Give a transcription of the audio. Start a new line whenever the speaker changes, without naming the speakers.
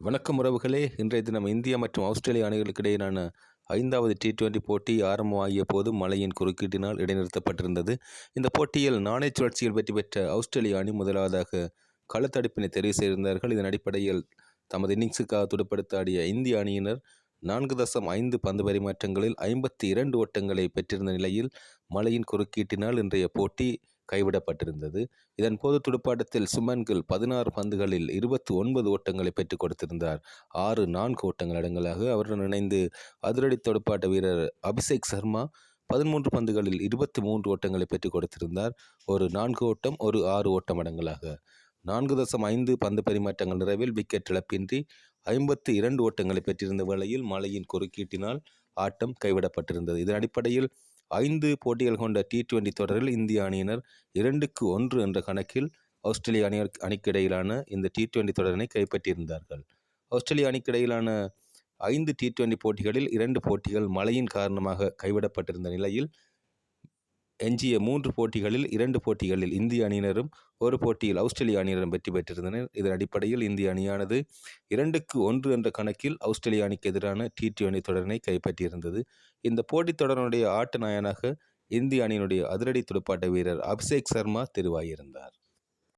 வணக்கம் உறவுகளே. இன்றைய தினம் இந்தியா மற்றும் ஆஸ்திரேலிய அணிகளுக்கு இடையிலான ஐந்தாவது டி டுவெண்டி போட்டி ஆரம்பமாகிய போது மழையின் குறுக்கீட்டினால் இடைநிறுத்தப்பட்டிருந்தது. இந்த போட்டியில் நாணய சுழற்சியில் வெற்றி பெற்ற ஆஸ்திரேலிய அணி முதலாவதாக களத்தடுப்பினை தெரிவு செய்திருந்தார்கள். இதன் அடிப்படையில் தமது இன்னிங்ஸுக்காக துடுப்படுத்த ஆடிய இந்திய அணியினர் நான்கு தசம் ஐந்து பந்து பரிமாற்றங்களில் ஐம்பத்தி இரண்டு ஓட்டங்களை பெற்றிருந்த நிலையில் மழையின் குறுக்கீட்டினால் இன்றைய போட்டி கைவிடப்பட்டிருந்தது. இதன்போது துடுப்பாட்டத்தில் சுமன் கில் பதினாறு பந்துகளில் இருபத்தி ஒன்பது ஓட்டங்களை பெற்றுக் கொடுத்திருந்தார். ஆறு நான்கு ஓட்டங்கள் அடங்கலாக அவருடன் இணைந்து அதிரடி துடுப்பாட்ட வீரர் அபிஷேக் சர்மா பதிமூன்று பந்துகளில் இருபத்தி மூன்று ஓட்டங்களை பெற்றுக் கொடுத்திருந்தார். ஒரு நான்கு ஓட்டம் ஒரு ஆறு ஓட்டம் அடங்கலாக. நான்கு தசம் ஐந்து பந்து பரிமாற்றங்கள் நிறைவில் விக்கெட் இழப்பின்றி ஐம்பத்தி இரண்டு ஓட்டங்களை பெற்றிருந்த வேளையில் மழையின் குறுக்கீட்டினால் ஆட்டம் கைவிடப்பட்டிருந்தது. இதன் அடிப்படையில் ஐந்து போட்டிகள் கொண்ட டி டுவெண்டி தொடரில் இந்திய அணியினர் இரண்டுக்கு ஒன்று என்ற கணக்கில் ஆஸ்திரேலிய அணி அணிக்கிடையிலான இந்த டி டுவெண்டி தொடரினை கைப்பற்றியிருந்தார்கள். ஆஸ்திரேலிய அணிக்கு இடையிலான ஐந்து டி டுவெண்டி போட்டிகளில் இரண்டு போட்டிகள் மழையின் காரணமாக கைவிடப்பட்டிருந்த நிலையில் எஞ்சிய மூன்று போட்டிகளில் இரண்டு போட்டிகளில் இந்திய அணியினரும் ஒரு போட்டியில் ஆஸ்திரேலிய அணியினரும் வெற்றி பெற்றிருந்தனர். இதன் அடிப்படையில் இந்திய அணியானது இரண்டுக்கு ஒன்று என்ற கணக்கில் ஆஸ்திரேலிய அணிக்கு எதிரான டி டுவெண்டி தொடரினை கைப்பற்றியிருந்தது. இந்த போட்டித் தொடரனுடைய ஆட்ட நாயனாக இந்திய அணியினுடைய அதிரடி துடுப்பாட்ட வீரர் அபிஷேக் சர்மா தெரிவாகியிருந்தார்